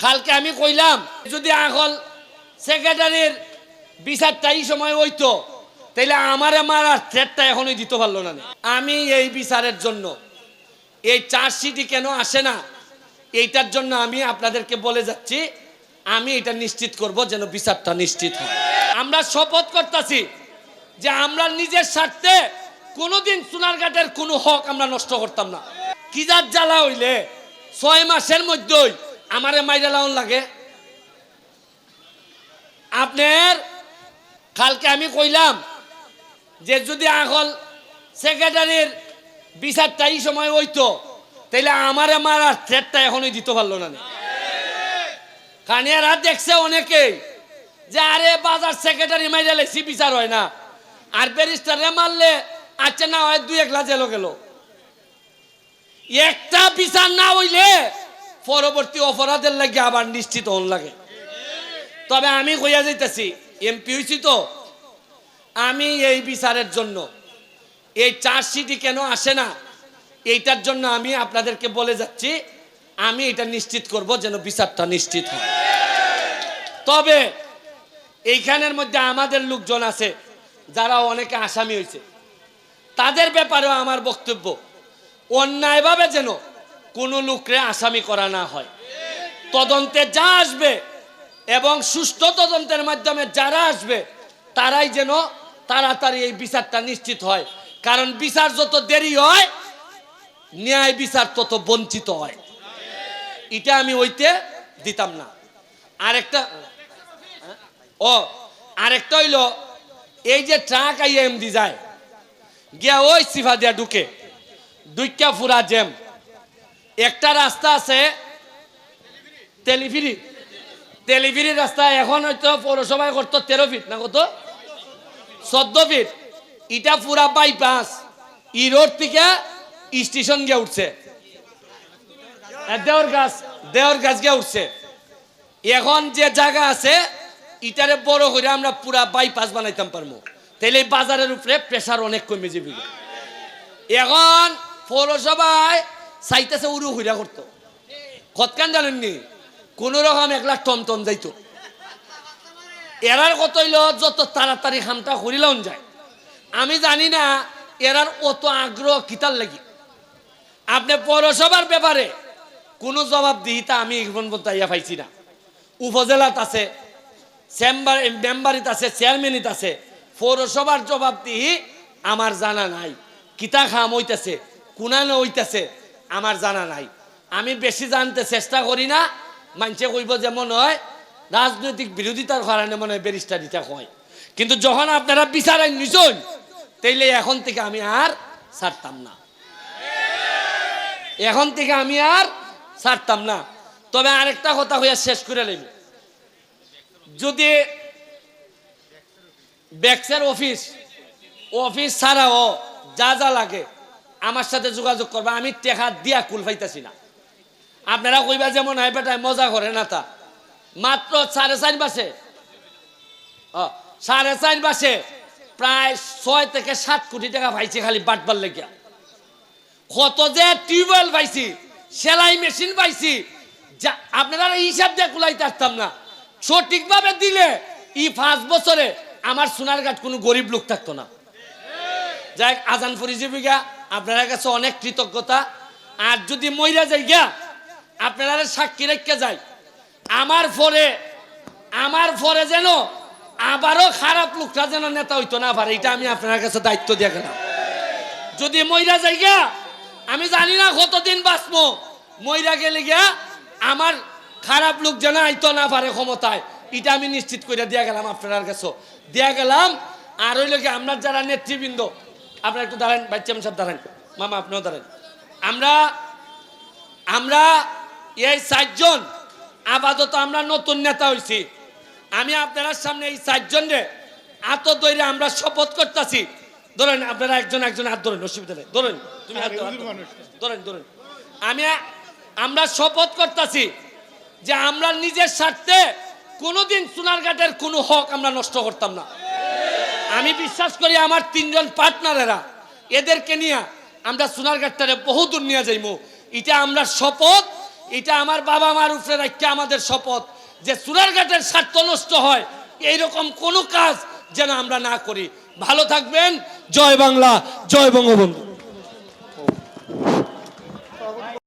কালকে আমি কইলাম, যদি আগল সেক্রেটারির বিচারটা এই সময় হইতো, তাইলে আমারে মারার থ্রেটটা এখনই দিতে পারল না আমি এই বিচারের জন্য, এই চার্জশিটই কেন আসে না, এইটার জন্য আমি আপনাদেরকে বলে যাচ্ছি, আমি এটা নিশ্চিত করব যেন বিচারটা নিশ্চিত হয়। আমরা শপথ করতেছি যে আমরা নিজের স্বার্থে কোনোদিন সোনারঘাটের কোনো হক আমরা নষ্ট করতাম না। কিজার জ্বালা হইলে ছয় মাসের মধ্যেই আমারে মাইরা লাউন লাগে। আপনার, কালকে আমি কইলাম যে যদি আগল সেক্রেটারির বিচারটা এই সময় হইতো, তাইলে আমারে মারার থ্রেটটা এখনই দিতে পারল না এরা দেখছে অনেকেই যে আরে বাজার সেক্রেটারি মাইরা লেছি বিচার হয় না। আর ব্যারিস্টারে মারলে আচ্ছা না হয় দুই একলা জেলো গেল। একটা বিচার না হইলে পরবর্তী অপরাধের লাগে আবার নিশ্চিত হন লাগে। তবে আমি কইয়া যাইতেছি এমপি হইছি তো, আমি এই বিচারের জন্য, এই চার্জশিটই কেন আসে না, এইটার জন্য আমি আপনাদেরকে বলে যাচ্ছি, আমি এটা নিশ্চিত করব যেন বিচারটা নিশ্চিত হয়। তবে এইখানের মধ্যে আমাদের লোকজন আছে, যারা অনেকে আসামি হয়েছে তাদের ব্যাপারেও আমার বক্তব্য, অন্যায়ভাবে যেন কোনো লোকরে আসামি করা না হয়। তদন্তে যা আসবে এবং সুষ্ঠু তদন্তের মাধ্যমে যারা আসবে, তারাই যেন তাড়াতাড়ি এই বিচারটা নিশ্চিত হয়। কারণ বিচার যত দেরি হয়, ন্যায় বিচার তত বঞ্চিত হয়। এটা আমি ওইতে দিতাম না। আরেকটা, ও, আরেকটা হইল, এই যে ট্রাক আইএম দি যায়, গিয়া ওই সিফা দিয়া ঢুকে, দুইটা ফুরা জেম একটা রাস্তা আছে তেলিফিরি। তেলিফিরি রাস্তা এখন হয়তো পৌরসভায় করতো তেরো ফিট, না কত? চোদ্দ ফিট। ইটা পুরা বাইপাস ই রোড থেকে স্টেশন গিয়ে উঠছে। আর দেওয়ার গাছ দেওয়ার গাছ গিয়ে উঠছে। এখন যে জায়গা আছে, ইটারে বড় করে আমরা পুরা বাইপাস বানাইতাম পারব তাহলে বাজারের উপরে প্রেশার অনেক কমে যাবে এখন পৌরসভায় চাইতেছে উরু হইরা করতো। কতকান জানেননি? কোন রকম এক লাখ টন টন যাইতো। এরার কত হইল, যত তাড়াতাড়ি খামটা করিলাম যায়। আমি জানি না এরার অত আগ্রহ কিতার লাগি। আপনি পৌরসভার ব্যাপারে কোনো জবাব দিহিতা আমি এখন পর্যন্ত পাইছি না। উপজেলাত আছে, চেম্বার, মেম্বারিত আছে, চেয়ারম্যানিত আছে। পৌরসভার জবাব দিহি আমার জানা নাই। কিতা খাম হইতেছে কুনানো হইতেছে আমার জানা নাই। আমি বেশি জানতে চেষ্টা করি না, মানুষে কইব যেমন হয় রাজনৈতিক বিরোধিতার কারণে মনে হয় ব্যারিস্টার দিতে হয় কিন্তু যখন আপনারা বিচার আইন নিছেন তাইলে এখন থেকে আমি আর ছাড়তাম না। এখন থেকে আমি আর ছাড়তাম না। তবে আরেকটা কথা হইয়া শেষ করে নেব যদি ব্যাক্সের অফিস অফিস ছাড়াও যা যা লাগে আমার সাথে যোগাযোগ করবা, আমি টেকা দিয়া কুল পাইতাছি না। আপনারা কইবা যেমন হয় বেটায় মজা করে না তা। মাত্র সাড়ে চার মাসে সাড়ে চার মাসে প্রায় ছয় থেকে সাত কোটি টাকা পাইছি খালি বাটবার লেগিয়া। কত যে টিউবওয়েল পাইছি, সেলাই মেশিন পাইছি, যা, আপনারা হিসাব দিয়ে কুলাইতে পারতাম না। সঠিকভাবে দিলে এই পাঁচ বছরে আমার সোনারঘাট কোনো গরিব লোক থাকতো না। যাই আজান পরিজীবিকা আপনার কাছে অনেক কৃতজ্ঞতা। আর যদি মইরা যাই গিয়া আপনারা সাক্ষী রেখে যায় আমার পরে আমার পরে যেন আবারও খারাপ লোকটা যেন নেতা হইতো না পারে, এটা আমি আপনার কাছে দায়িত্ব দিয়ে গেলাম। যদি মইরা যাই গিয়া, আমি জানি না কতদিন বাঁচবো। মইরা গেলে গিয়া আমার খারাপ লোক যেন আইতো না পারে ক্ষমতায়, এটা আমি নিশ্চিত করে দিয়া গেলাম আপনার কাছে। দিয়া গেলাম, আর ওই লোকে আপনার যারা নেতৃবৃন্দ আপনারা একটু দাঁড়ান বাচ্চাম সাহেব দাঁড়ান। মামা আপনিও দাঁড়ান। আমরা আমরা এই চারজন আপাতত আমরা নতুন নেতা হইছি। আমি আপনার সামনে এই চারজন রে আত দৈরে আমরা শপথ করতেছি। ধরেন আপনারা একজন একজন হাত ধরেন অসুবিধা নেই। ধরেন তুমি হাত ধরো, হাত ধরো। ধরেন ধরেন। আমি আমরা শপথ করতেছি যে আমরা নিজের স্বার্থে কোনোদিন সোনারঘাটের কোনো হক আমরা নষ্ট করতাম না। আমি বিশ্বাস করি আমার তিনজন পার্টনারেরা, এদেরকে নিয়ে আমরা সোনার ঘাটটার বহু বহুদূর নিয়ে যাইব এটা আমরা শপথ, এটা আমার বাবা মার উপরে রাখতে আমাদের শপথ যে সোনারঘাটের স্বার্থ নষ্ট হয়, এইরকম কোনো কাজ যেন আমরা না করি। ভালো থাকবেন, জয় বাংলা, জয় বঙ্গবন্ধু।